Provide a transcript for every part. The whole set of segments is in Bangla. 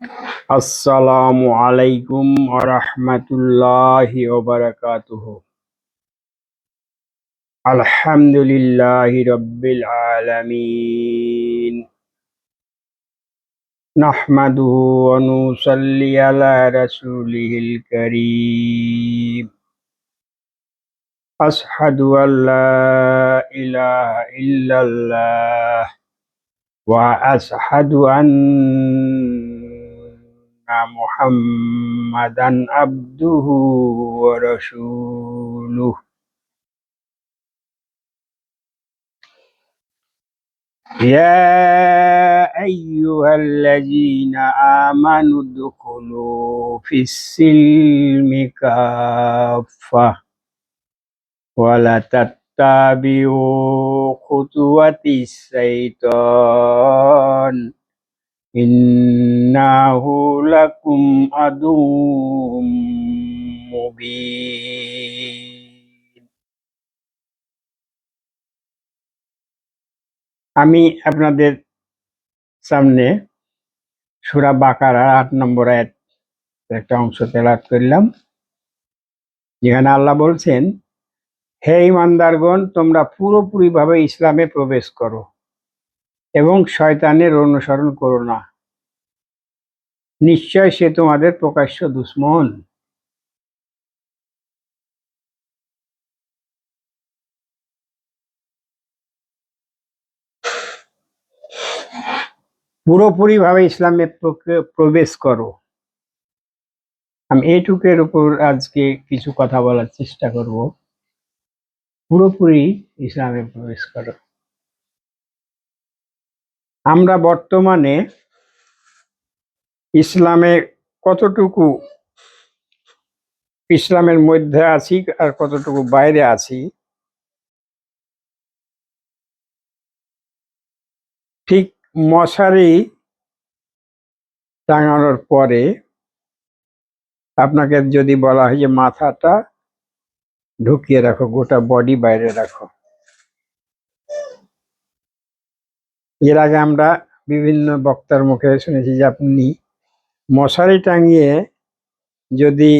আসসালামু আলাইকুম আরহামতুল্লাহি ওবারাকাতুহু আলহামদুলিল্লাহি রব্বিল আলামিন নাহমাদুহু ওয়া নুসাল্লি আলা রাসূলিহিল কারীম আশহাদু আল লা ইলাহা ইল্লাল্লাহ ওয়া আশহাদু أن محمدا عبده ورسوله. يا أيها الذين آمنوا ادخلوا في السلم كافة ولا تتبعوا خطوات الشيطان. إنه لكم عدو مبين আমি আপনাদের সামনে সুরা বাকারার আট নম্বর আয়াত একটা অংশ তেলাত করলাম যেখানে আল্লাহ বলছেন হে ইমানদারগণ তোমরা পুরোপুরিভাবে ইসলামে প্রবেশ করো এবং শয়তানের অনুসরণ করো না। নিশ্চয় সে তোমাদের প্রকাশ্য দুশ্মন। পুরোপুরিভাবে ইসলামে প্রবেশ করো। আমি এটুকের উপর আজকে কিছু কথা বলার চেষ্টা করব। পুরোপুরি ইসলামে প্রবেশ করো। আমরা বর্তমানে ইসলামে কতটুকু ইসলামের মধ্যে আছি আর কতটুকু বাইরে আছি, ঠিক মশারি টাঙানোর পরে আপনাকে যদি বলা হয় যে মাথাটা ঢুকিয়ে রাখো, গোটা বডি বাইরে রাখো। এর আগে আমরা বিভিন্ন বক্তার মুখে শুনেছি যে আপনি মশারি টাঙিয়ে যদি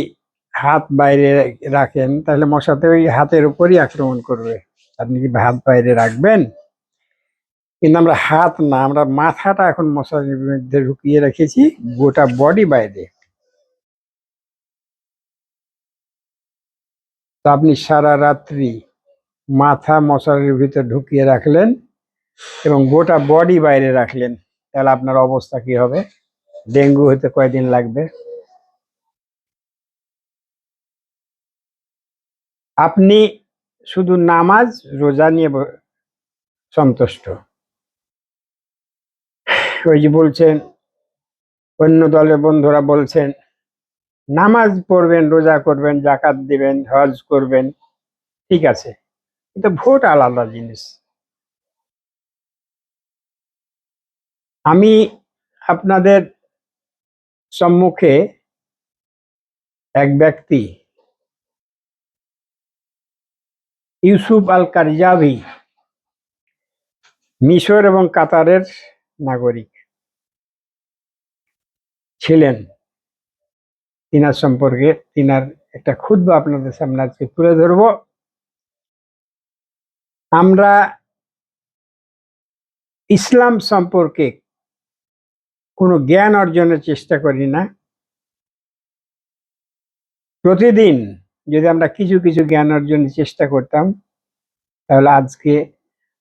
হাত বাইরে রাখেন, তাহলে মশাতে ওই হাতের উপরই আক্রমণ করবে। আপনি কি হাত বাইরে রাখবেন? কিন্তু আমরা হাত না, আমরা মাথাটা এখন মশারির মধ্যে ঢুকিয়ে রেখেছি, গোটা বডি বাইরে। তো আপনি সারা রাত্রি মাথা মশারির ভিতর ঢুকিয়ে রাখলেন এবং গোটা বডি বাইরে রাখলেন, তাহলে আপনার অবস্থা কি হবে? ডেঙ্গু হতে কয়দিন লাগবে? আপনি শুধু নামাজ, রোজা নিয়ে সন্তুষ্ট। ওই যে বলছেন, অন্য দলের বন্ধুরা বলছেন, নামাজ পড়বেন, রোজা করবেন, জাকাত দিবেন, হজ করবেন, ঠিক আছে। কিন্তু ভোট আলাদা জিনিস। আমি আপনাদের সম্মুখে এক ব্যক্তি, ইউসুফ আল কারজাভি মিশর এবং কাতারের নাগরিক ছিলেন। তিনার সম্পর্কে তিনার একটা ক্ষুদ্র আপনাদের সামনে আজকে তুলে ধরব। আমরা ইসলাম সম্পর্কে কোনো জ্ঞান অর্জনের চেষ্টা করি না। প্রতিদিন যদি আমরা কিছু কিছু জ্ঞান অর্জনের চেষ্টা করতাম, তাহলে আজকে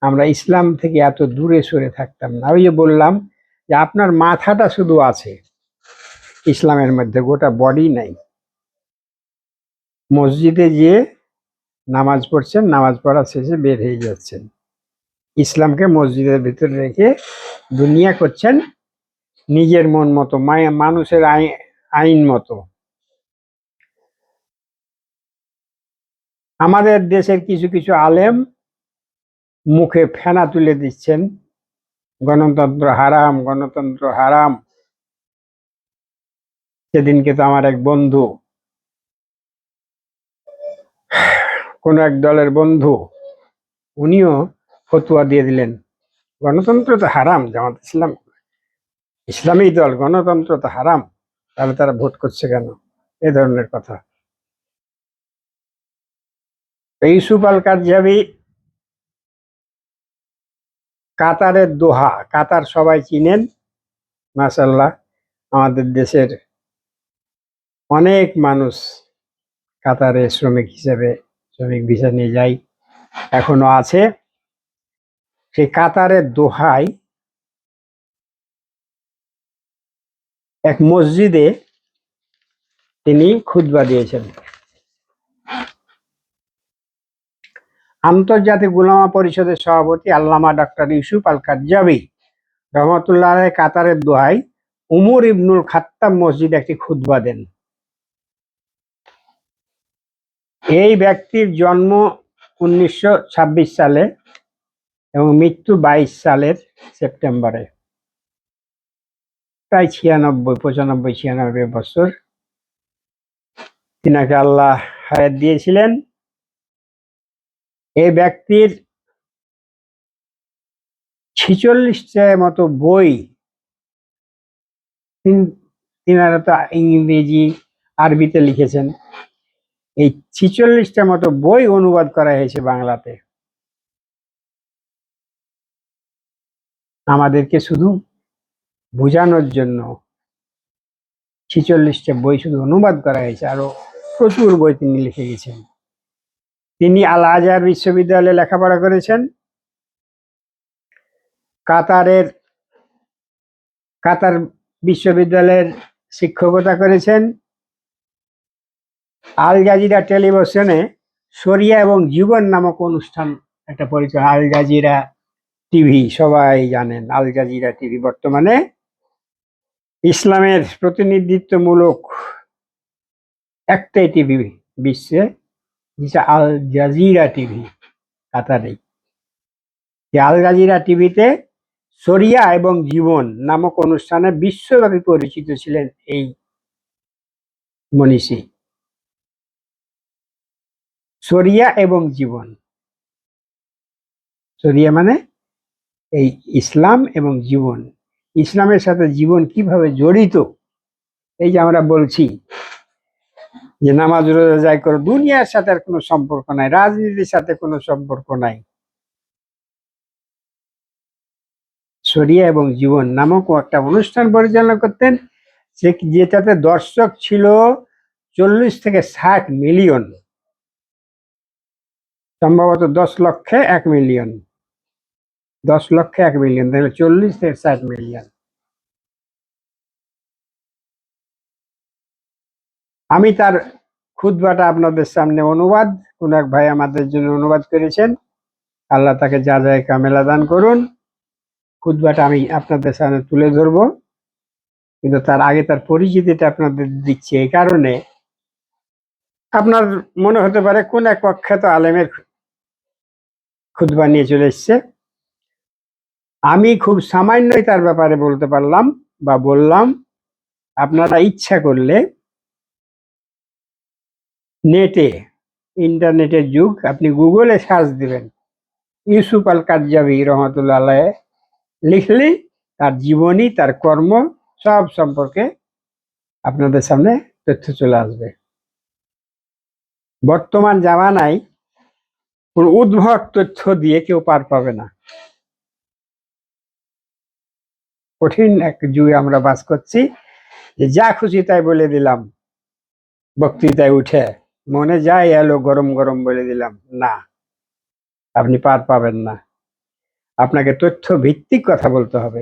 আমরা ইসলাম থেকে এত দূরে সরে থাকতাম না। ওই যে বললাম যে আপনার মাথাটা শুধু আছে, ইসলামের মধ্যে গোটা বডি নাই। মসজিদে গিয়ে নামাজ পড়ছেন, নামাজ পড়া শেষে বের হয়ে যাচ্ছেন। ইসলামকে মসজিদের ভিতরে রেখে দুনিয়া করছেন নিজের মন মতো মানুষের আই- আইন মতো। আমাদের দেশের কিছু কিছু আলেম মুখে ফেনা তুলে দিচ্ছেন, গণতন্ত্র হারাম গণতন্ত্র হারাম। সেদিনকে তো আমার এক বন্ধু, কোন এক দলের বন্ধু, উনিও ফতুয়া দিয়ে দিলেন, গণতন্ত্র তো হারাম, জামাত ইসলাম ইসলামী দল, গণতন্ত্র তো হারাম, তাহলে তারা ভোট করছে কেন? এ ধরনের কথা। ইউসুফ আল কারজাবি কাতারের দোহা, কাতার সবাই চিনেন মাসাল্লাহ আমাদের দেশের অনেক মানুষ কাতারে শ্রমিক হিসেবে শ্রমিক ভিসা নিয়ে যায়, এখনও আছে। সেই কাতারের দোহায় এক মসজিদে তিনি খুদবা দিয়েছেন। আন্তর্জাতিক গুলামা পরিষদের সভাপতি আল্লামা ডক্টর ইউসুফ আল কাজ্জাবি রহমতুল্লাহ কাতারের দোহাই উমর ইবনুল খাত্তাব মসজিদে একটি খুতবা দেন। এই ব্যক্তির জন্ম উনিশশো ছাব্বিশ সালে এবং মৃত্যু বাইশ সালের সেপ্টেম্বরে। প্রায় ছিয়ানব্বই, পঁচানব্বই, ছিয়ানব্বই বছর তিনাকে আল্লাহ হায়াত দিয়েছিলেন। এই ব্যক্তির ছিচল্লিশটা মতো বই তিনারা তো ইংরেজি, আরবিতে লিখেছেন। এই ছিচল্লিশটা মতো বই অনুবাদ করা হয়েছে বাংলাতে। আমাদেরকে শুধু বোঝানোর জন্য ছিচল্লিশটা বই শুধু অনুবাদ করা হয়েছে, আরও প্রচুর বই তিনি লিখে গেছেন। তিনি আল আজহার বিশ্ববিদ্যালয়ে লেখাপড়া করেছেন। কাতারের, কাতার বিশ্ববিদ্যালয়ের শিক্ষকতা করেছেন। আল জাজিরা টেলিভিশনে শরিয়া এবং জীবন নামক অনুষ্ঠান, একটা পরিচয়, আল জাজিরা টিভি, সবাই জানেন আল জাজিরা টিভি বর্তমানে। ইসলামের প্রতিনিধিত্বমূলক একটাই টিভি বিশ্বে, যেটা আল জাজিরা টিভি, কাতারে। এই আল জাজিরা টিভিতে শরিয়া এবং জীবন নামক অনুষ্ঠানে বিশ্বব্যাপী পরিচিত ছিলেন এই মনীষী। শরিয়া এবং জীবন। শরিয়া মানে এই ইসলাম এবং জীবন। ইসলামের সাথে জীবন কীভাবে জড়িত? এই যে আমরা বলছি যে নামাজ রোজা যাই করো, দুনিয়ার সাথে আর কোনো সম্পর্ক নাই, রাজনীতির সাথে কোনো সম্পর্ক নাই। শরিয়া এবং জীবন নামক একটা অনুষ্ঠান পরিচালনা করতেন সে যেটাতে দর্শক ছিল চল্লিশ থেকে ষাট মিলিয়ন। সম্ভবত দশ লক্ষে এক মিলিয়ন। দশ লক্ষে এক মিলিয়ন তাহলে চল্লিশ থেকে ষাট মিলিয়ন আমি তার খুদবাটা আপনাদের সামনে অনুবাদ কোন এক ভাই আমাদের জন্য অনুবাদ করেছেন। আল্লাহ তাকে যা যায় কামেলা দান করুন। খুদবাটা আমি আপনাদের সামনে তুলে ধরবো। কিন্তু তার আগে তার পরিচিতিটা আপনাদের দিচ্ছি এই কারণে। আপনার মনে হতে পারে কোন এক প্রখ্যাত আলেমের খুদবা নিয়ে চলে এসছে। আমি খুব সামান্যই তার ব্যাপারে বলতে পারলাম বা বললাম। আপনারা ইচ্ছা করলে নেটে, ইন্টারনেটের যুগ, আপনি গুগলে সার্চ দিবেন। ইউসুফ আল কাজ্জাবি রহমতুল্লাহ লিখলে তার জীবনী, তার কর্ম সব সম্পর্কে আপনাদের সামনে তথ্য চলে আসবে। বর্তমান জামানায় কোন উদ্ভট তথ্য দিয়ে কেউ পার পাবে না। কঠিন এক যুগে আমরা বাস করছি যে যা খুশি তাই বলে দিলাম, বক্তৃতায় উঠে মনে যায় এলো গরম গরম বলে দিলাম, না, আপনি পার পাবেন না। আপনাকে তথ্য ভিত্তিক কথা বলতে হবে।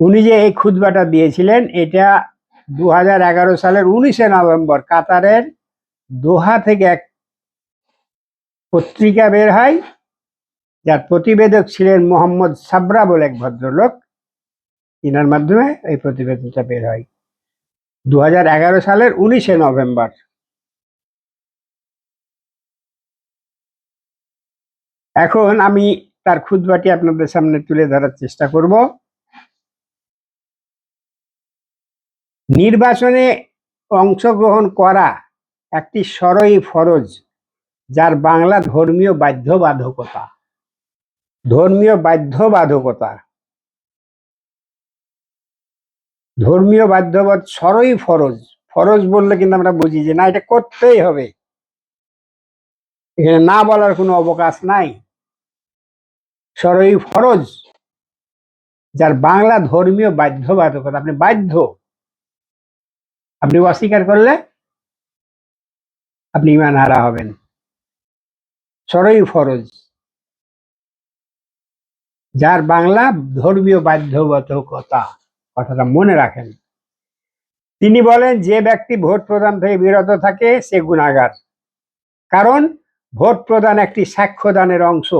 উনি যে এই খুদবাটা দিয়েছিলেন, এটা দু হাজার এগারো সালের উনিশে নভেম্বর কাতারের দোহা থেকে এক পত্রিকা বের হয়। যার প্রতিবেদক ছিলেন মোহাম্মদ সাবরা বলে এক ভদ্রলোক। ইনার মাধ্যমে এই প্রতিবেদনটা বের হয়। দু হাজার এগারো সালের উনিশে নভেম্বর। এখন আমি তার খুদবাটি আপনাদের সামনে তুলে ধরার চেষ্টা করব। নির্বাচনে অংশগ্রহণ করা একটি সরই ফরজ, যার বাংলা ধর্মীয় বাধ্যবাধকতা। ধর্মীয় বাধ্যবাধকতা। ধর্মীয় বাধ্যবাদ সরই ফরজ। ফরজ বললে কিন্তু আমরা বুঝি যে না, এটা করতেই হবে। এখানে না বলার কোনো অবকাশ নাই। সরই ফরজ। যার বাংলা ধর্মীয় বাধ্যবাধকতা, আপনি বাধ্য। আপনি অস্বীকার করলে আপনি ইমান হারা হবেন। সরই ফরজ। যার বাংলা ধর্মীয় বাধ্যবাধকতা কথাটা মনে রাখেন। তিনি বলেন, যে ব্যক্তি ভোট প্রদান থেকে বিরত থাকে, সে গুণাগার। কারণ, ভোট প্রদান একটি সাক্ষ্যদানের অংশ।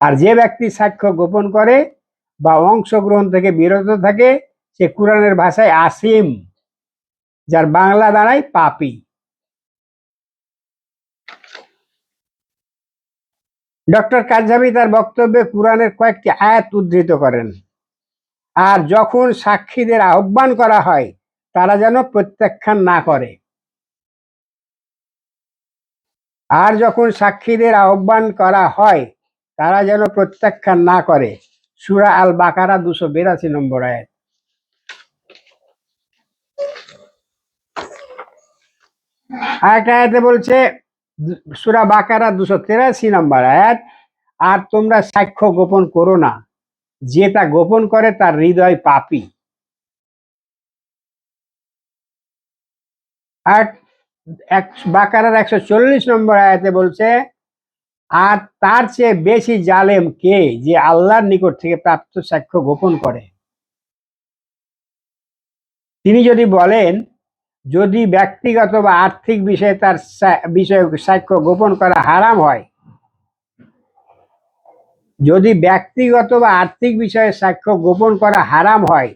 আর যে ব্যক্তি সাক্ষ্য গোপন করে বা অংশগ্রহণ থেকে বিরত থাকে, সে কোরআনের ভাষায় আসিম, যার বাংলা দাঁড়ায় পাপি। ডক্টর কাজাবি তার বক্তব্যে কোরআনের কয়েকটি আয়াত উদ্ধৃত করেন। আর যখন সাক্ষীদের আহ্বান করা হয়, তারা যেন প্রত্যাখ্যান না করে। আর যখন সাক্ষীদের আহ্বান করা হয়, তারা যেন প্রত্যাখ্যান না করে। সুরা আল বাকারা দুশো বিরাশি নম্বর আয়াত। আরেকটা আয়াতে বলছে সুরা বাকারা দুশো তেরাশি নম্বর আয়াত, আর তোমরা সাক্ষ্য গোপন করো না। যে তা গোপন করে, তার হৃদয় পাপি। আর এক, বাকারার একশো চল্লিশ নম্বর আয়াতে বলছে, আর তার চেয়ে বেশি জালেম কে যে আল্লাহর নিকট থেকে প্রাপ্ত সাক্ষ্য গোপন করে? তিনি যদি বলেন যদি ব্যক্তিগত বা আর্থিক বিষয়ে তার বিষয়ে সাক্ষ্য গোপন করা হারাম হয়, যদি ব্যক্তিগত বা আর্থিক বিষয়ে সাক্ষ্য গোপন করা হারাম হয়,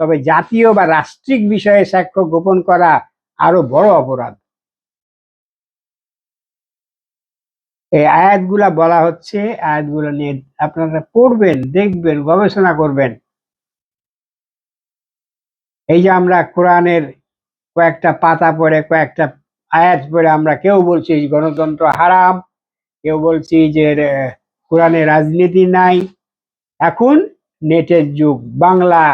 তবে জাতীয় বা রাষ্ট্রিক বিষয়ে সাক্ষ্য গোপন করা আরও বড় অপরাধ। এই আয়াতগুলা বলা হচ্ছে, আয়াতগুলো নিয়ে আপনারা পড়বেন, দেখবেন, গবেষণা করবেন। এই যে আমরা কোরআনের কয়েকটা পাতা পড়ে, কয়েকটা আয়াত পড়ে, আমরা কেউ বলছি গণতন্ত্র হারাম, কেউ বলছি যে কোরআনে রাজনীতি নাই। এখন নেটের যুগ, বাংলা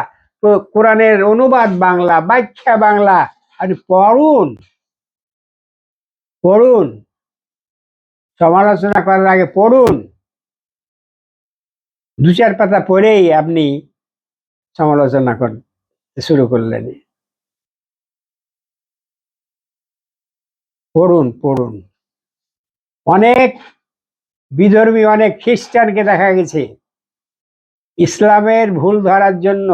কোরআনের অনুবাদ বাংলা, ব্যাখ্যা বাংলা, আর পড়ুন পড়ুন, সমালোচনা করার আগে পড়ুন। দু চার পাতা পড়েই আপনি সমালোচনা করতে শুরু করলেন। পড়ুন পড়ুন। অনেক বিধর্মী, অনেক খ্রিস্টানকে দেখা গেছে ইসলামের ভুল ধরার জন্য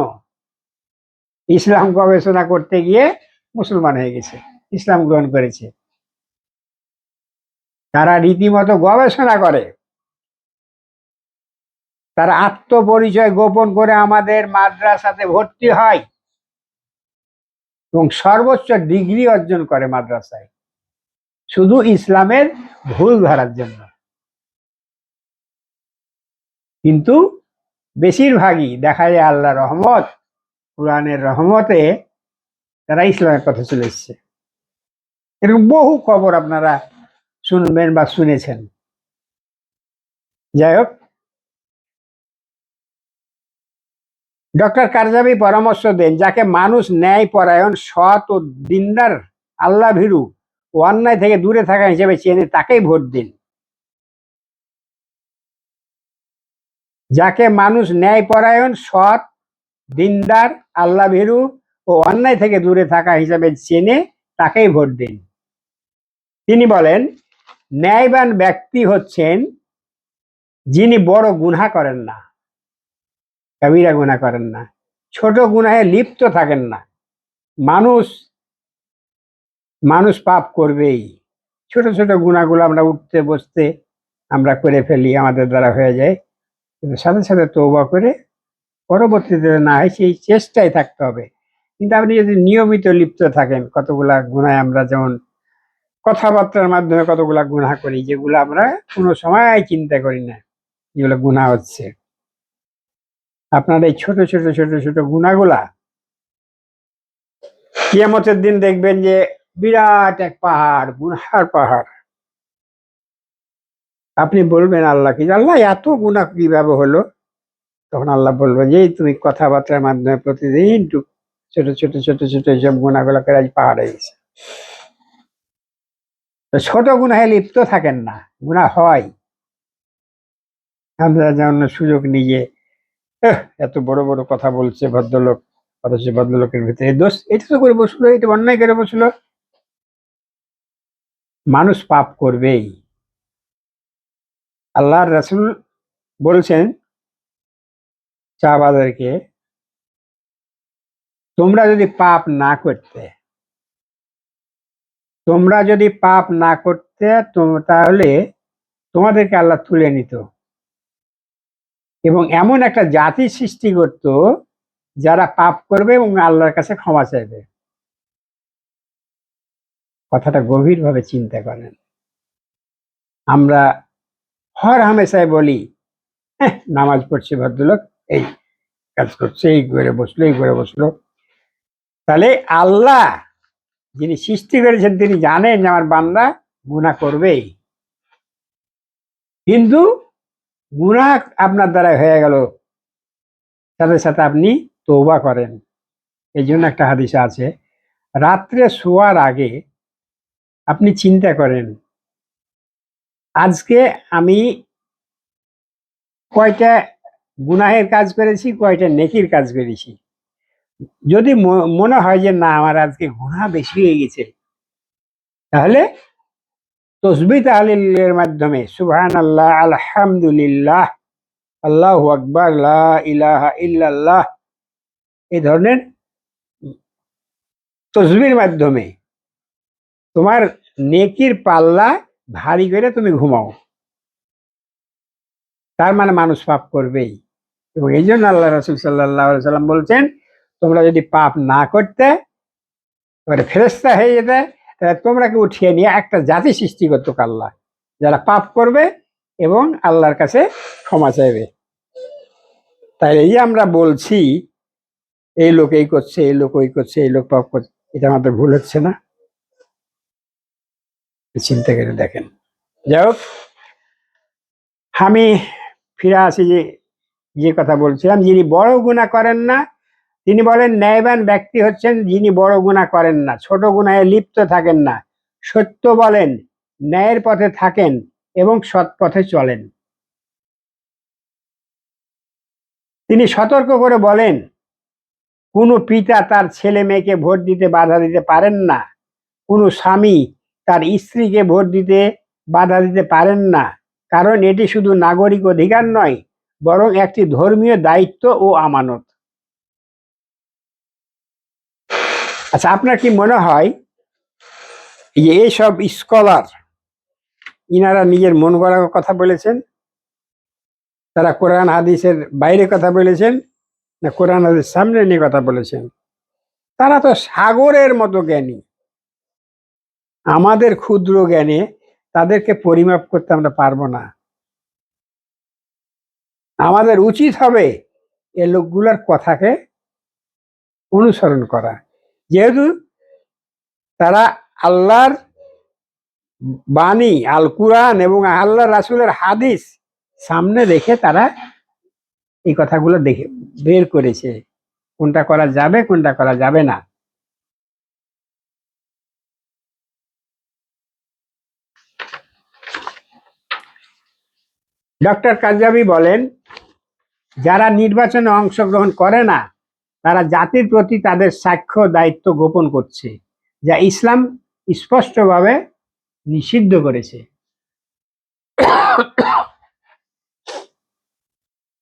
ইসলাম গবেষণা করতে গিয়ে মুসলমান হয়ে গেছে, ইসলাম গ্রহণ করেছে। তারা রীতিমতো গবেষণা করে। তারা আত্মপরিচয় গোপন করে আমাদের মাদ্রাসাতে ভর্তি হয় এবং সর্বোচ্চ ডিগ্রি অর্জন করে মাদ্রাসায়। শুধু ইসলামের ভুল ধরার জন্য। কিন্তু বেশিরভাগই দেখা যায় আল্লাহ রহমত, কোরআনের রহমতে তারা ইসলামের কথা চলে এসছে। এরকম বহু খবর আপনারা শুনবেন বা শুনেছেন। যাই হোক। ডক্টর কারজাবি পরামর্শ দেন, যাকে মানুষ ন্যায় পরায়ণ সৎ ও দিনদার, আল্লাহ ভীরু অন্যায় থেকে দূরে থাকা হিসেবে চেনে তাকেই ভোট দিন। যাকে মানুষ ন্যায় পরায়ণ সৎ, দিনদার আল্লাহ ভীরু ও অন্যায় থেকে দূরে থাকা হিসেবে চেনে তাকেই ভোট দিন। তিনি বলেন, ন্যায়বান ব্যক্তি হচ্ছেন যিনি বড় গুনাহ করেন না কবিরা গুনাহ করেন না, ছোট গুনাহে লিপ্ত থাকেন না। মানুষ মানুষ পাপ করবেই। ছোট ছোট গুণাগুলো আমরা উঠতে, বসতে আমরা করে ফেলি, আমাদের দ্বারা হয়ে যায়। কিন্তু সাথে সাথে তৌবা করে পরবর্তীতে না হয় সেই চেষ্টায় থাকতে হবে। কিন্তু আপনি যদি নিয়মিত লিপ্ত থাকেন, কতগুলা গুণায় আমরা যেমন কথাবার্তার মাধ্যমে কতগুলা গুণা করি, যেগুলো আমরা কোনো সময় চিন্তা করি না, যেগুলো গুণা হচ্ছে। আপনার এই ছোট ছোট ছোট ছোট গুণাগুলা কিয়ামতের দিন দেখবেন যে বিরাট এক পাহাড় গুনার পাহাড়। আপনি বলবেন আল্লাহকে যে আল্লাহ এত গুণা কীভাবে হলো? তখন আল্লাহ বলবেন যে তুমি কথাবার্তার মাধ্যমে প্রতিদিন ছোট ছোট ছোট ছোট এইসব গুণাগুলো করে আজ পাহাড় গেছে ছোট গুণায় লিপ্ত থাকেন না গুণা হয়। আমরা যেমন সুযোগ নিয়ে "এহ, এত বড় বড় কথা বলছে ভদ্রলোক অথচ ভদ্রলোকের ভিতরে দোষ। এটা তো করে বসল এটা অন্যায় করে বসল। মানুষ পাপ করবেই। আল্লাহর রাসূল বলছেন চাবাদেরকে তোমরা যদি পাপ না করতে, তোমরা যদি পাপ না করতে তাহলে তোমাদেরকে আল্লাহ তুলে নিত। এবং এমন একটা জাতি সৃষ্টি করত, যারা পাপ করবে এবং আল্লাহর কাছে ক্ষমা চাইবে। কথাটা গভীরভাবে চিন্তা করেন। আমরা হর হামেশায় বলি "হ্যাঁ, নামাজ পড়ছে ভদ্রলোক এই কাজ করছে এই করে বসল এই করে বসল। তাহলে আল্লাহ যিনি সৃষ্টি করেছেন তিনি জানেন যে আমার বান্দা গুণা করবেই। কিন্তু গুণা আপনার দ্বারা হয়ে গেল। সাথে সাথে আপনি তৌবা করেন। এই জন্য একটা হাদিসা আছে রাত্রে শোয়ার আগে আপনি চিন্তা করেন। আজকে আমি কয়টা গুনাহের কাজ করেছি, কয়টা নেকির কাজ করেছি। যদি মনে হয় যে না, আমার আজকে গুনাহ বেশি হয়ে গেছে, তাহলে তসবি তাহলিলের মাধ্যমে সুবহান আল্লাহ আলহামদুলিল্লাহ, আল্লাহ আকবর ইলাহা এই ধরনের তসবির মাধ্যমে তোমার নেকির পাল্লা ভারী করে তুমি ঘুমাও। তার মানে মানুষ পাপ করবেই। এবং এই জন্য আল্লাহ রসুল সাল্লাহ সাল্লাম বলছেন, তোমরা যদি পাপ না করতে, এবারে ফেরস্তা হয়ে যেতে, তাহলে তোমরাকে উঠিয়ে নিয়ে একটা জাতি সৃষ্টি করতো আল্লাহ? যারা পাপ করবে এবং আল্লাহর কাছে ক্ষমা চাইবে। তাই এই আমরা বলছি, এই লোক এই করছে, এই লোক ওই করছে, এই লোক পাপ করছে। এটা আমাদের ভুল হচ্ছে না। চিন্তা করে দেখেন। যাই হোক, আমি ফিরে আসি যে যে কথা বলছিলাম, যিনি বড় গুণা করেন না, তিনি বলেন, ন্যায়বান ব্যক্তি হচ্ছেন যিনি বড় গুণা করেন না, ছোট গুণায় লিপ্ত থাকেন না। সত্য বলেন, ন্যায়ের পথে থাকেন এবং সৎ পথে চলেন। তিনি সতর্ক করে বলেন, কোনো পিতা তার ছেলে মেয়েকে ভোট দিতে বাধা দিতে পারেন না, কোনো স্বামী তার স্ত্রীকে ভোট দিতে বাধা দিতে পারেন না। কারণ এটি শুধু নাগরিক অধিকার নয়, বরং একটি ধর্মীয় দায়িত্ব ও আমানত। আচ্ছা আপনার কি মনে হয় যে এইসব স্কলার, ইনারা নিজের মন গড়া কথা বলেছেন? তারা কোরআন, হাদিসের বাইরে কথা বলেছেন, না কোরআন হাদিস সামনে নিয়ে কথা বলেছেন? তারা তো সাগরের মতো জ্ঞানী। আমাদের ক্ষুদ্র জ্ঞানে তাদেরকে পরিমাপ করতে আমরা পারব না। আমাদের উচিত হবে এ লোকগুলোর কথাকে অনুসরণ করা। যেহেতু তারা আল্লাহর বাণী আল কুরআন এবং আল্লাহ রাসূলের হাদিস সামনে রেখে তারা এই কথাগুলো দেখে বের করেছে। কোনটা করা যাবে, কোনটা করা যাবে না। ডক্টর কাজাবি বলেন, যারা নির্বাচনে অংশগ্রহণ করে না, তারা জাতির প্রতি তাদের সাক্ষ্য দায়িত্ব গোপন করছে, যা ইসলাম স্পষ্টভাবে নিষিদ্ধ করেছে।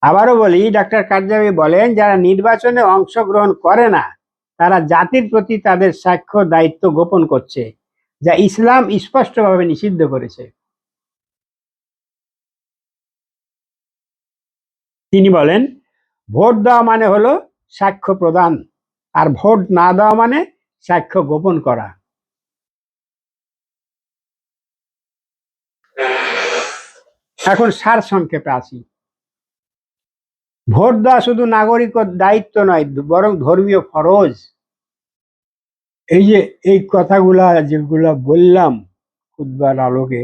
আবারও বলি ডাক্তার কার্জাবি বলেন, যারা নির্বাচনে অংশগ্রহণ করে না, তারা জাতির প্রতি তাদের সাক্ষ্য দায়িত্ব গোপন করছে, যা ইসলাম স্পষ্টভাবে নিষিদ্ধ করেছে। তিনি বলেন, ভোট দেওয়া মানে হলো সাক্ষ্য প্রদান, আর ভোট না দেওয়া মানে সাক্ষ্য গোপন করা। এখন সার সংক্ষেপে আসি। ভোট দেওয়া শুধু নাগরিক দায়িত্ব নয়, বরং ধর্মীয় ফরজ। এই যে, এই কথাগুলা যেগুলা বললাম খুদবার আলোকে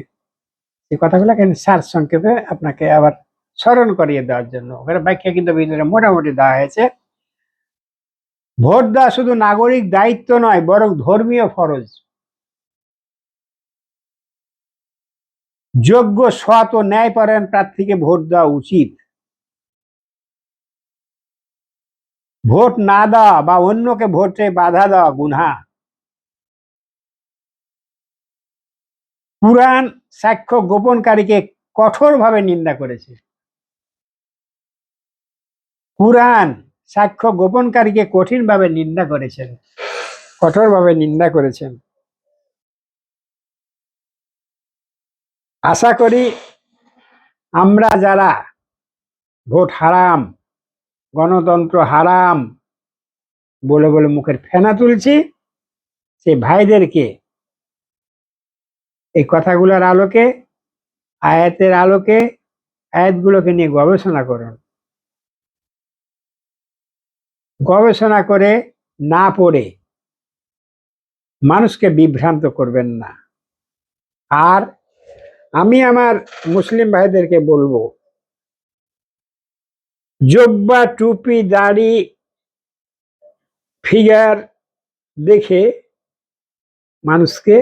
এই কথাগুলো কেন সার সংক্ষেপে আপনাকে আবার স্মরণ করিয়ে দেওয়ার জন্য। ওখানে ব্যাখ্যা কিন্তু মোটামুটি দেওয়া হয়েছে। ভোট দেওয়া শুধু নাগরিক দায়িত্ব নয়, বরং ধর্মীয় ফরজ। যোগ্য, সৎ ও ন্যায়পরায়ণ প্রার্থীকে ভোট দেওয়া উচিত। ভোট না দেওয়া বা অন্যকে ভোটে বাধা দেওয়া গুনহা। পুরাণ সাক্ষ্য গোপনকারীকে কঠোরভাবে নিন্দা করেছে। কুরআন সাক্ষ্য গোপনকারীকে কঠিনভাবে নিন্দা করেছেন, কঠোরভাবে নিন্দা করেছেন। আশা করি আমরা যারা ভোট হারাম, গণতন্ত্র হারাম বলে বলে মুখের ফেনা তুলছি, সেই ভাইদেরকে এই কথাগুলোর আলোকে, আয়াতের আলোকে, আয়াতগুলোকে নিয়ে গবেষণা করুন। গবেষণা করে না পড়ে মানুষকে বিভ্রান্ত করবেন না। আর আমি আমার মুসলিম ভাইদেরকে বলব, জব্বা, টুপি, দাড়ি, ফিগার দেখে মানুষকে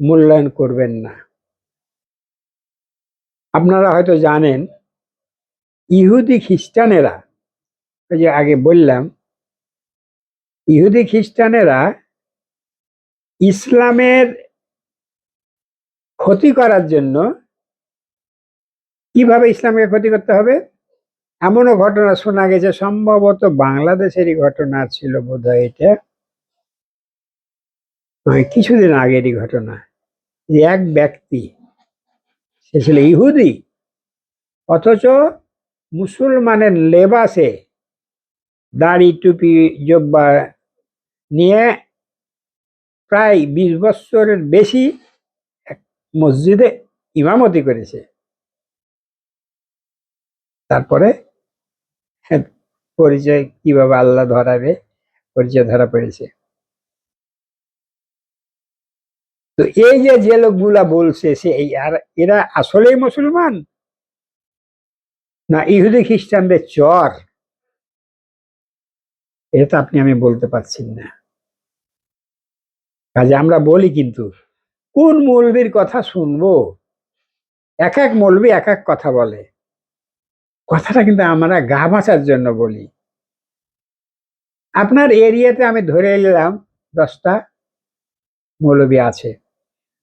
মূল্যায়ন করবেন না। আপনারা হয়তো জানেন, ইহুদি খ্রিস্টানেরা ওই যে আগে বললাম, ইহুদি খ্রিস্টানেরা ইসলামের ক্ষতি করার জন্য কীভাবে ইসলামকে ক্ষতি করতে হবে? এমনও ঘটনা শোনা গেছে, সম্ভবত বাংলাদেশেরই ঘটনা ছিল বোধহয় এটা। কিছুদিন আগেরই ঘটনা। যে এক ব্যক্তি, সে ছিল ইহুদি, অথচ মুসলমানের লেবাসে দাড়ি টুপি জব্বা নিয়ে প্রায় বিশ বছরের বেশি এক মসজিদে ইমামতি করেছে। তারপরে হ্যাঁ, পরিচয় কীভাবে আল্লাহ ধরাবে পরিচয় ধরা পড়েছে। তো এই যে যে লোকগুলা বলছে সে আর এরা আসলেই মুসলমান? না ইহুদি খ্রিস্টানদের চর? এটা আপনি আমি বলতে পারছি না। কাজে আমরা বলি কিন্তু, কোন মৌলবীর কথা শুনব? এক এক মৌলবী এক এক কথা বলে। কথাটা কিন্তু আমরা গা বাঁচার জন্য বলি। আপনার এরিয়াতে আমি ধরে এলাম দশটা মৌলবী আছে।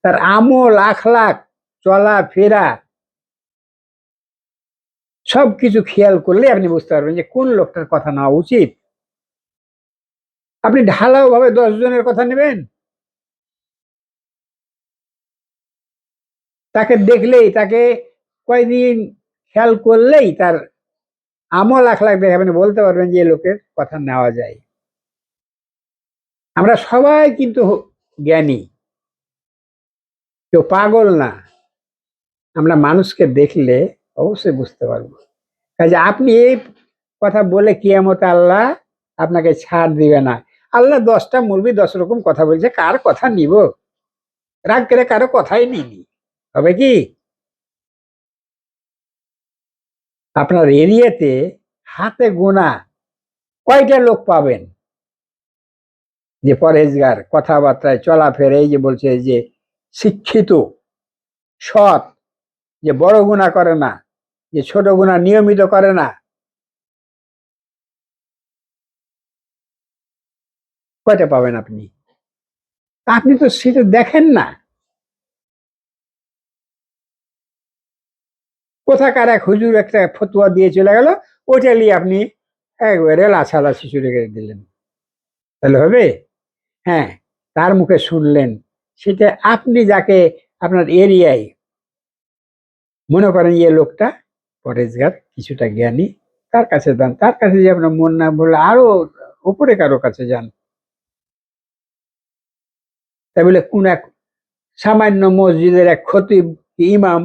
তার আমল লাখ চলা, ফেরা সব কিছু খেয়াল করলে আপনি বুঝতে পারবেন যে কোন লোকটার কথা নেওয়া উচিত। আপনি ঢালাও ভাবে দশ জনের কথা নেবেন? তাকে দেখলেই, তাকে কয়দিন খেয়াল করলেই তার আমল আখলাখ দেখে আপনি বলতে পারবেন যে লোকের কথা নেওয়া যায়। আমরা সবাই কিন্তু জ্ঞানী। কেউ পাগল না। আমরা মানুষকে দেখলে অবশ্যই বুঝতে পারব। কাজে আপনি এই কথা বলে কিয়ামত আল্লাহ আপনাকে ছাড় দিবে না। আল্লাহ দশটা মুরবি, দশ রকম কথা বলছে, কার কথা নিব? রাগ করে কারও কথাই নিনি হবে কি? আপনার এরিয়াতে হাতে গোনা কয়টা লোক পাবেন? যে পরেজগার কথাবার্তায় চলাফেরা, এই যে বলছে যে শিক্ষিত, সৎ, যে বড় গুণা করে না, যে ছোট গুণা নিয়মিত করে না কয়টা পাবেন আপনি? আপনি তো সেটা দেখেন না। কোথাকার এক হুজুর একটা ফতুয়া দিয়ে চলে গেল, ওইটা নিয়ে আপনি একবারে লাছালাছি করে দিলেন। তাহলে হবে? হ্যাঁ তার মুখে শুনলেন। সেটা আপনি যাকে আপনার এরিয়ায় মনে করেন ইয়ে লোকটা পরেজগার কিছুটা জ্ঞানী, তার কাছে যান। তার কাছে যে আপনার মন না বললে আরও উপরে কারও কাছে যান। তাই বলে কোন এক সামান্য মসজিদের এক খতিব ইমাম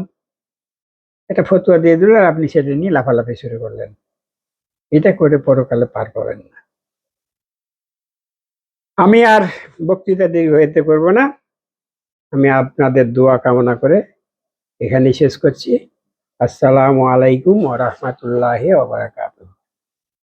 একটা ফতুয়া দিয়ে দিল আর আপনি সেটা নিয়ে লাফালাফি শুরু করলেন। এটা করে পরকালে পার করেন না। আমি আর বক্তৃতা দীর্ঘ হইতে করব না। আমি আপনাদের দোয়া কামনা করে এখানে শেষ করছি। আসসালামু আলাইকুম ওয়া রাহমাতুল্লাহি ওয়া বারাকাতুহু।